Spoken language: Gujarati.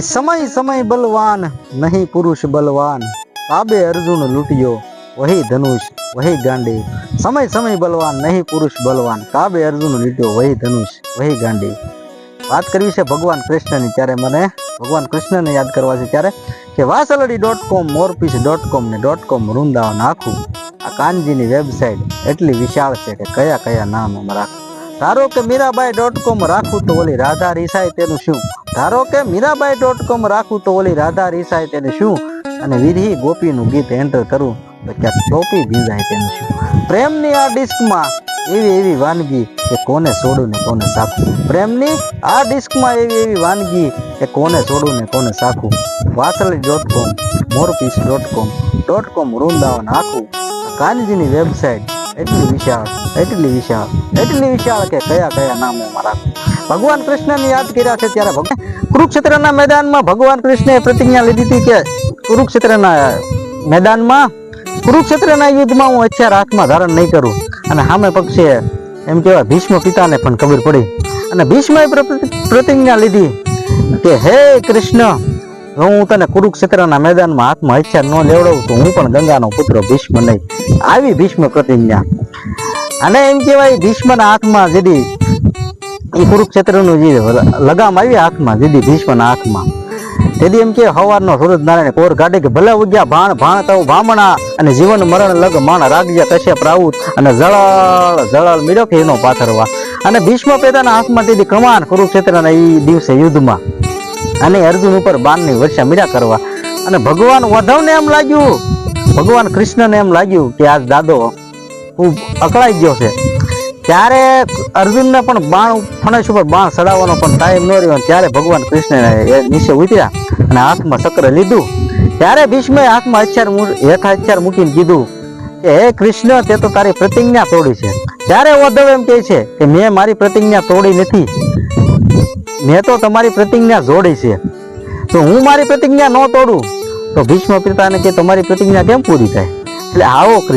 સમય સમય બલવાન, નહીં પુરુષ બલવાન. કાબે અર્જુન લૂટ્યો, વહી ધનુષ, વહી ગાંડી. સમય સમય બલવાન, નહીં પુરુષ બલવાન. કાબે અર્જુન લૂંટ્યો, વહી ધનુષ, વહી ગાંડી. વાત કરવી છે ભગવાન કૃષ્ણની. ત્યારે મને ભગવાન કૃષ્ણને યાદ કરવા છે ત્યારે કે વાસલડી ડોટ કોમ મોરપીસ ડોટ કોમ ને ડોટ કોમ વૃંદાવન આખું આ કાનજીની વેબસાઇટ એટલી વિશાળ છે કે કયા કયા નામ એમાં રાખું. ધારો કે મીરાબાઈ ડોટ કોમ રાખું તો ઓલી રાધા રીસાય તેનું શું? ધારો કે મીરાબાઈ ડોટ કોમ રાખું તો ઓલી રાધા રીસાય તેનું શું? અને વિરહી ગોપીનું ગીત એન્ટર કરું તો ક્યાંક ટોપી ભીંજાય તેનું શું? પ્રેમની આ ડિસ્કમાં એવી એવી વાનગી કે કોને છોડું ને કોને સાખું? પ્રેમની આ ડિસ્કમાં એવી એવી વાનગી કે કોને છોડું ને કોને સાખું? વાસળી dot com મોરપીસ dot com dot com Vrindavan આખું કાનજીની વેબસાઇટ એટલી વિશાળ એટલી વિશાળ એટલી વિશાળ કે કયા કયા નામો મારા. ભગવાન કૃષ્ણને યાદ કર્યા છે ત્યારે કુરુક્ષેત્રના મેદાનમાં ભગવાન કૃષ્ણએ પ્રતિજ્ઞા લીધી હતી કે કુરુક્ષેત્રના મેદાનમાં, કુરુક્ષેત્રના યુદ્ધમાં હું હથિયાર હાથમાં ધારણ નહીં કરું. અને સામે પક્ષે એમ કહેવાય ભીષ્મ પિતાને પણ ખબર પડી. અને ભીષ્મએ પ્ર- પ્રતિજ્ઞા લીધી કે હે કૃષ્ણ જો હું તને કુરુક્ષેત્રના મેદાનમાં હાથમાં હથિયાર ન લેવડાવું તો હું પણ ગંગાનો પુત્ર ભીષ્મ નહીં. આવી ભીષ્મ પ્રતિજ્ઞા. અને એમ કહેવાય, ભીષ્મના હાથમાં જેદી એ કુરુક્ષેત્રનું જે લગામ આવી હાથમાં, જેદી ભીષ્મના હાથમાં. તેથી એમ કે, હવારનો સૂરજ નારાયણ કોર કાઢે કે, ભલે ઉગ્યા ભાણ ભાણ તવ ભામણા અને જીવન મરણ લગ માણ રાગજ્યા કશ્યપ રાઉત અને જળળ જળળ મીડો કે એનો પાથરવા. અને ભીષ્મ પેદાના હાથમાં તેથી કમાન કુરુક્ષેત્રના એ દિવસે યુદ્ધમાં. અને અર્જુન ઉપર બાણની વર્ષા મીડા કરવા. અને ભગવાન વધવને એમ લાગ્યું, ભગવાન કૃષ્ણને એમ લાગ્યું કે આજ દાદો ખૂબ અકળાઈ ગયો છે. ત્યારે અર્જુનને પણ બાણ ફણસ ઉપર બાણ ચડાવવાનો પણ ટાઈમ ન રહ્યો ત્યારે ભગવાન કૃષ્ણ એ નીચે ઉતર્યા અને હાથમાં ચક્ર લીધું. ત્યારે ભીષ્મે હાથમાં હથિયાર હેઠા હથિયાર મૂકીને કીધું કે, હે કૃષ્ણ, તે તો તારી પ્રતિજ્ઞા તોડી છે. ત્યારે ઉદ્ધવ એમ કહે છે કે, મેં મારી પ્રતિજ્ઞા તોડી નથી. મેં તો તમારી પ્રતિજ્ઞા જોડી છે. તો હું મારી પ્રતિજ્ઞા ન તોડું, તો ભીષ્મ પિતાને કે તમારી પ્રતિજ્ઞા કેમ પૂરી થાય? એટલે આવો